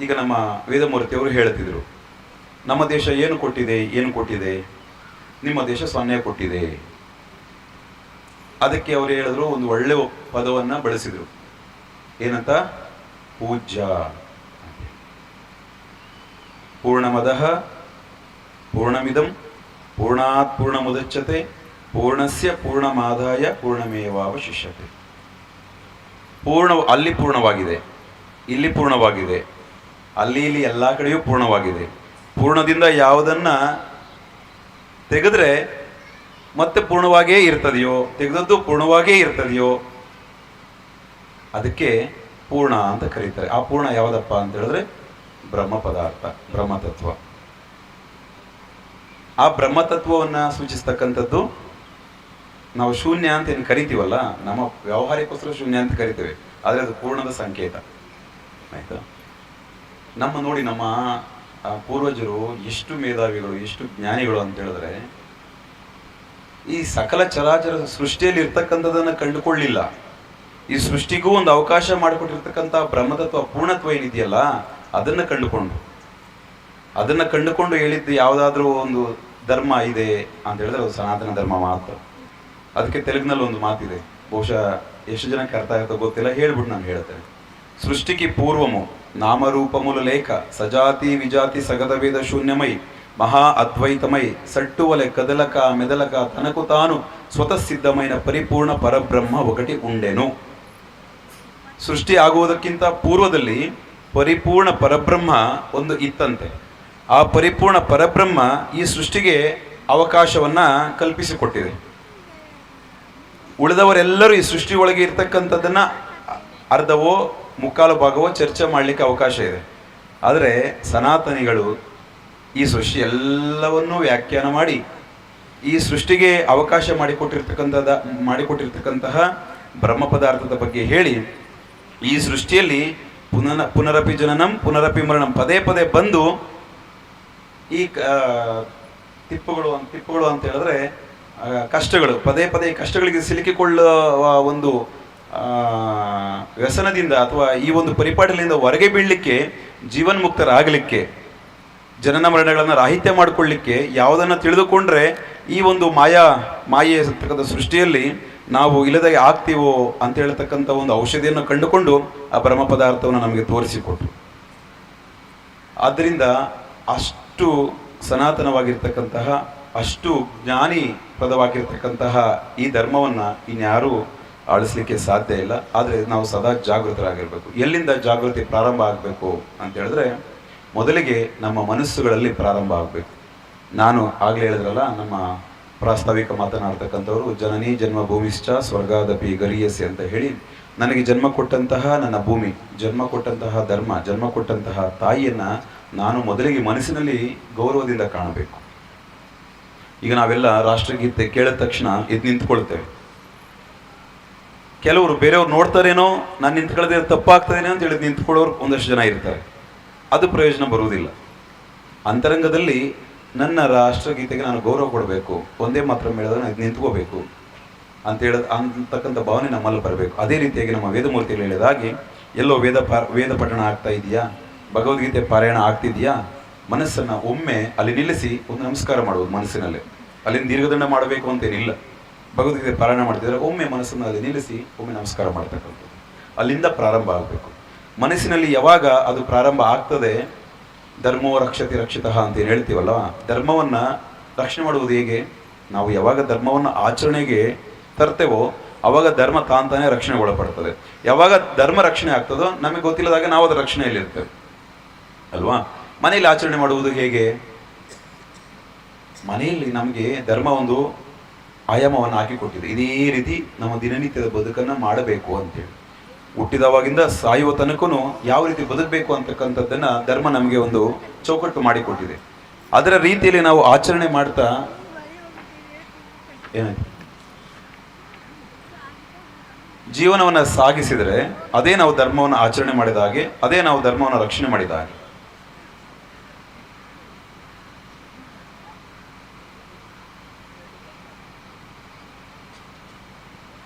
ಈಗ ನಮ್ಮ ವೇದಮೂರ್ತಿಯವರು ಹೇಳ್ತಿದ್ರು, ನಮ್ಮ ದೇಶ ಏನು ಕೊಟ್ಟಿದೆ ಏನು ಕೊಟ್ಟಿದೆ? ನಿಮ್ಮ ದೇಶ ಸೊನ್ನೆ ಕೊಟ್ಟಿದೆ. ಅದಕ್ಕೆ ಅವರು ಹೇಳಿದ್ರು, ಒಂದು ಒಳ್ಳೆ ಪದವನ್ನ ಬಳಸಿದ್ರು. ಏನಂತ? ಪೂಜ್ಯ. ಪೂರ್ಣಮದಃ ಪೂರ್ಣಮಿದಂ ಪೂರ್ಣಾತ್ ಪೂರ್ಣಮುದಚ್ಯತೆ, ಪೂರ್ಣಸ್ಯ ಪೂರ್ಣಮಾದಾಯ ಪೂರ್ಣಮೇವಾವಶಿಷ್ಯತೆ. ಪೂರ್ಣ ಅಲ್ಲಿ ಪೂರ್ಣವಾಗಿದೆ, ಇಲ್ಲಿ ಪೂರ್ಣವಾಗಿದೆ. ಅಲ್ಲಿ ಇಲ್ಲಿ ಎಲ್ಲ ಕಡೆಯೂ ಪೂರ್ಣವಾಗಿದೆ. ಪೂರ್ಣದಿಂದ ಯಾವುದನ್ನು ತೆಗೆದ್ರೆ ಮತ್ತೆ ಪೂರ್ಣವಾಗಿಯೇ ಇರ್ತದೆಯೋ, ತೆಗೆದದ್ದು ಪೂರ್ಣವಾಗಿಯೇ ಇರ್ತದೆಯೋ, ಅದಕ್ಕೆ ಪೂರ್ಣ ಅಂತ ಕರೀತಾರೆ. ಆ ಪೂರ್ಣ ಯಾವುದಪ್ಪ ಅಂತ ಹೇಳಿದ್ರೆ ಬ್ರಹ್ಮ ಪದಾರ್ಥ ಬ್ರಹ್ಮತತ್ವ ಆ ಬ್ರಹ್ಮತತ್ವವನ್ನು ಸೂಚಿಸ್ತಕ್ಕಂಥದ್ದು ನಾವು ಶೂನ್ಯ ಅಂತ ಏನು ಕರಿತೀವಲ್ಲ, ನಮ್ಮ ವ್ಯಾವಹಾರಿಕೋಸ್ಕರ ಶೂನ್ಯ ಅಂತ ಕರಿತೇವೆ. ಆದರೆ ಅದು ಪೂರ್ಣದ ಸಂಕೇತ. ಆಯ್ತಾ? ನಮ್ಮ ನೋಡಿ ನಮ್ಮ ಪೂರ್ವಜರು ಎಷ್ಟು ಮೇಧಾವಿಗಳು, ಎಷ್ಟು ಜ್ಞಾನಿಗಳು ಅಂತ ಹೇಳಿದ್ರೆ, ಈ ಸಕಲ ಚರಾಚರ ಸೃಷ್ಟಿಯಲ್ಲಿ ಇರ್ತಕ್ಕಂಥದನ್ನ ಕಂಡುಕೊಳ್ಳಿಲ್ಲ. ಈ ಸೃಷ್ಟಿಗೂ ಒಂದು ಅವಕಾಶ ಮಾಡಿಕೊಟ್ಟಿರ್ತಕ್ಕಂಥ ಬ್ರಹ್ಮತತ್ವ, ಪೂರ್ಣತ್ವ ಏನಿದೆಯಲ್ಲ, ಅದನ್ನ ಕಂಡುಕೊಂಡು. ಅದನ್ನ ಕಂಡುಕೊಂಡು ಹೇಳಿದ್ದು ಯಾವುದಾದ್ರೂ ಒಂದು ಧರ್ಮ ಇದೆ ಅಂತ ಹೇಳಿದ್ರೆ ಅದು ಸನಾತನ ಧರ್ಮ ಮಾತ್ರ. ಅದಕ್ಕೆ ತೆಲುಗಿನಲ್ಲಿ ಒಂದು ಮಾತಿದೆ. ಬಹುಶಃ ಎಷ್ಟು ಜನಕ್ಕೆ ಅರ್ಥ ಆಗುತ್ತೋ ಗೊತ್ತಿಲ್ಲ, ಹೇಳ್ಬಿಟ್ಟು ನಾನು ಹೇಳ್ತೇನೆ. ಸೃಷ್ಟಿಗೆ ಪೂರ್ವము నామరూపములు లేక సజాతి విజాతి సగత వేద శూన్యమై మహా అద్వైతమై సట్టువలె కదలక మెదలక తనకు తాను స్వతసిద్ధమైన పరిపూర్ణ పరబ్రహ్మ ఒకటి ఉండెను ಸೃಷ್ಟಿ ಆಗುವುದಕ್ಕಿಂತ ಪೂರ್ವದಲ್ಲಿ ಪರಿಪೂರ್ಣ ಪರಬ್ರಹ್ಮ ಒಂದು ಇತ್ತಂತೆ ಆ ಪರಿಪೂರ್ಣ ಪರಬ್ರಹ್ಮ ಈ ಸೃಷ್ಟಿಗೆ ಅವಕಾಶವನ್ನ ಕಲ್ಪಿಸಿಕೊಟ್ಟಿದೆ ಉಳಿದವರೆಲ್ಲರೂ ಈ ಸೃಷ್ಟಿ ಒಳಗೆ ಇರ್ತಕ್ಕಂಥದ್ದನ್ನ ಅರ್ಧವೋ ಮುಕ್ಕಾಲು ಭಾಗವೋ ಚರ್ಚೆ ಮಾಡಲಿಕ್ಕೆ ಅವಕಾಶ ಇದೆ. ಆದರೆ ಸನಾತನಿಗಳು ಈ ಸೃಷ್ಟಿ ಎಲ್ಲವನ್ನೂ ವ್ಯಾಖ್ಯಾನ ಮಾಡಿ, ಈ ಸೃಷ್ಟಿಗೆ ಅವಕಾಶ ಮಾಡಿಕೊಟ್ಟಿರ್ತಕ್ಕಂಥದ, ಮಾಡಿಕೊಟ್ಟಿರ್ತಕ್ಕಂತಹ ಬ್ರಹ್ಮ ಪದಾರ್ಥದ ಬಗ್ಗೆ ಹೇಳಿ, ಈ ಸೃಷ್ಟಿಯಲ್ಲಿ ಪುನನ, ಪುನರಪಿ ಜನನಂ, ಪುನರಪಿ ಮರಣಂ ಪದೇ ಪದೇ ಬಂದು ಈ ತಿಪ್ಪುಗಳು ತಿಪ್ಪುಗಳು ಅಂತ ಹೇಳಿದ್ರೆ ಕಷ್ಟಗಳು, ಪದೇ ಪದೇ ಕಷ್ಟಗಳಿಗೆ ಸಿಲುಕಿಕೊಳ್ಳುವ ಒಂದು ವ್ಯಸನದಿಂದ ಅಥವಾ ಈ ಒಂದು ಪರಿಪಾಟಲಿಂದ ಹೊರಗೆ ಬೀಳಲಿಕ್ಕೆ, ಜೀವನ್ಮುಕ್ತರಾಗಲಿಕ್ಕೆ, ಜನನ ಮರಣಗಳನ್ನು ರಾಹಿತ್ಯ ಮಾಡಿಕೊಳ್ಳಿಕ್ಕೆ ಯಾವುದನ್ನು ತಿಳಿದುಕೊಂಡ್ರೆ ಈ ಒಂದು ಮಾಯಾ ಮಾಯೆ ಇರ್ತಕ್ಕಂಥ ಸೃಷ್ಟಿಯಲ್ಲಿ ನಾವು ಇಲ್ಲದಾಗಿ ಆಗ್ತೀವೋ ಅಂತ ಹೇಳ್ತಕ್ಕಂಥ ಒಂದು ಔಷಧಿಯನ್ನು ಕಂಡುಕೊಂಡು ಆ ಬ್ರಹ್ಮ ಪದಾರ್ಥವನ್ನು ನಮಗೆ ತೋರಿಸಿಕೊಟ್ರು. ಆದ್ದರಿಂದ ಅಷ್ಟು ಸನಾತನವಾಗಿರ್ತಕ್ಕಂತಹ, ಅಷ್ಟು ಜ್ಞಾನಿ ಪದವಾಗಿರ್ತಕ್ಕಂತಹ ಈ ಧರ್ಮವನ್ನು ಇನ್ಯಾರೂ ಆಳಿಸ್ಲಿಕ್ಕೆ ಸಾಧ್ಯ ಇಲ್ಲ. ಆದರೆ ನಾವು ಸದಾ ಜಾಗೃತರಾಗಿರಬೇಕು. ಎಲ್ಲಿಂದ ಜಾಗೃತಿ ಪ್ರಾರಂಭ ಆಗಬೇಕು ಅಂತ ಹೇಳಿದ್ರೆ, ಮೊದಲಿಗೆ ನಮ್ಮ ಮನಸ್ಸುಗಳಲ್ಲಿ ಪ್ರಾರಂಭ ಆಗಬೇಕು. ನಾನು ಆಗಲೇ ಹೇಳಿದ್ರಲ್ಲ, ನಮ್ಮ ಪ್ರಾಸ್ತಾವಿಕ ಮಾತನಾಡ್ತಕ್ಕಂಥವ್ರು, ಜನನಿ ಜನ್ಮ ಭೂಮಿಶ್ಚ ಸ್ವರ್ಗಾದಪಿ ಗರಿಯಸಿ ಅಂತ ಹೇಳಿ, ನನಗೆ ಜನ್ಮ ಕೊಟ್ಟಂತಹ ನನ್ನ ಭೂಮಿ, ಜನ್ಮ ಕೊಟ್ಟಂತಹ ಧರ್ಮ, ಜನ್ಮ ಕೊಟ್ಟಂತಹ ತಾಯಿಯನ್ನ ನಾನು ಮೊದಲಿಗೆ ಮನಸ್ಸಿನಲ್ಲಿ ಗೌರವದಿಂದ ಕಾಣಬೇಕು. ಈಗ ನಾವೆಲ್ಲ ರಾಷ್ಟ್ರಗೀತೆ ಕೇಳಿದ ತಕ್ಷಣ ಇದು ನಿಂತ್ಕೊಳ್ತೇವೆ ಕೆಲವರು ಬೇರೆಯವ್ರು ನೋಡ್ತಾರೇನೋ, ನಾನು ನಿಂತ್ಕೊಳ್ಳೋದೇ ತಪ್ಪಾಗ್ತದೇನೋ ಅಂತ ಹೇಳಿ ನಿಂತ್ಕೊಳ್ಳೋರು ಒಂದಷ್ಟು ಜನ ಇರ್ತಾರೆ. ಅದು ಪ್ರಯೋಜನ ಬರುವುದಿಲ್ಲ. ಅಂತರಂಗದಲ್ಲಿ ನನ್ನ ರಾಷ್ಟ್ರಗೀತೆಗೆ ನಾನು ಗೌರವ ಕೊಡಬೇಕು, ಒಂದೇ ಮಾತ್ರ ಹೇಳಿದ್ರೆ ನಾನು ನಿಂತ್ಕೋಬೇಕು ಅಂತ ಹೇಳ, ಅಂತಕ್ಕಂಥ ಭಾವನೆ ನಮ್ಮಲ್ಲಿ ಬರಬೇಕು. ಅದೇ ರೀತಿಯಾಗಿ ನಮ್ಮ ವೇದಮೂರ್ತಿಗಳು ಹೇಳಿದಾಗೆ ಎಲ್ಲೋ ವೇದ ಪಾ, ವೇದ ಪಠಣ ಆಗ್ತಾ ಇದೆಯಾ? ಭಗವದ್ಗೀತೆ ಪಾರಾಯಣ ಆಗ್ತಿದೆಯಾ? ಮನಸ್ಸನ್ನು ಒಮ್ಮೆ ಅಲ್ಲಿ ನಿಲ್ಲಿಸಿ ಒಂದು ನಮಸ್ಕಾರ ಮಾಡುವುದು ಮನಸ್ಸಿನಲ್ಲಿ. ಅಲ್ಲಿಂದ ದೀರ್ಘದಂಡ ಮಾಡಬೇಕು ಅಂತೇನಿಲ್ಲ. ಭಗವದ್ಗೀತೆ ಪಾರಾಯಣ ಮಾಡ್ತಿದ್ರೆ ಒಮ್ಮೆ ಮನಸ್ಸನ್ನು ಅಲ್ಲಿ ನಿಲ್ಲಿಸಿ, ಒಮ್ಮೆ ನಮಸ್ಕಾರ ಮಾಡ್ತಕ್ಕಂಥದ್ದು. ಅಲ್ಲಿಂದ ಪ್ರಾರಂಭ ಆಗಬೇಕು. ಮನಸ್ಸಿನಲ್ಲಿ ಯಾವಾಗ ಅದು ಪ್ರಾರಂಭ ಆಗ್ತದೆ, ಧರ್ಮೋ ರಕ್ಷತಿ ರಕ್ಷಿತ ಅಂತ ಏನು ಹೇಳ್ತೀವಲ್ಲ, ಧರ್ಮವನ್ನ ರಕ್ಷಣೆ ಮಾಡುವುದು ಹೇಗೆ? ನಾವು ಯಾವಾಗ ಧರ್ಮವನ್ನು ಆಚರಣೆಗೆ ತರ್ತೇವೋ, ಅವಾಗ ಧರ್ಮ ತಾಂತಾನೆ ರಕ್ಷಣೆ ಒಳಪಡ್ತದೆ ಯಾವಾಗ ಧರ್ಮ ರಕ್ಷಣೆ ಆಗ್ತದೋ, ನಮಗೆ ಗೊತ್ತಿಲ್ಲದಾಗ ನಾವು ಅದರ ರಕ್ಷಣೆಯಲ್ಲಿ ಇರ್ತೇವೆ ಅಲ್ವಾ? ಮನೆಯಲ್ಲಿ ಆಚರಣೆ ಮಾಡುವುದು ಹೇಗೆ? ಮನೆಯಲ್ಲಿ ನಮಗೆ ಧರ್ಮ ಒಂದು ಆಯಾಮವನ್ನು ಹಾಕಿಕೊಟ್ಟಿದೆ ಇದೇ ರೀತಿ ನಮ್ಮ ದಿನನಿತ್ಯದ ಬದುಕನ್ನು ಮಾಡಬೇಕು ಅಂತೇಳಿ. ಹುಟ್ಟಿದವಾಗಿಂದ ಸಾಯುವ ತನಕೂ ಯಾವ ರೀತಿ ಬದುಕಬೇಕು ಅಂತಕ್ಕಂಥದ್ದನ್ನು ಧರ್ಮ ನಮಗೆ ಒಂದು ಚೌಕಟ್ಟು ಮಾಡಿಕೊಟ್ಟಿದೆ ಅದರ ರೀತಿಯಲ್ಲಿ ನಾವು ಆಚರಣೆ ಮಾಡ್ತಾ ಏನಾಯ್ತು? ಜೀವನವನ್ನು ಸಾಗಿಸಿದರೆ ಅದೇ ನಾವು ಧರ್ಮವನ್ನು ಆಚರಣೆ ಮಾಡಿದ ಹಾಗೆ, ಅದೇ ನಾವು ಧರ್ಮವನ್ನು ರಕ್ಷಣೆ ಮಾಡಿದ ಹಾಗೆ.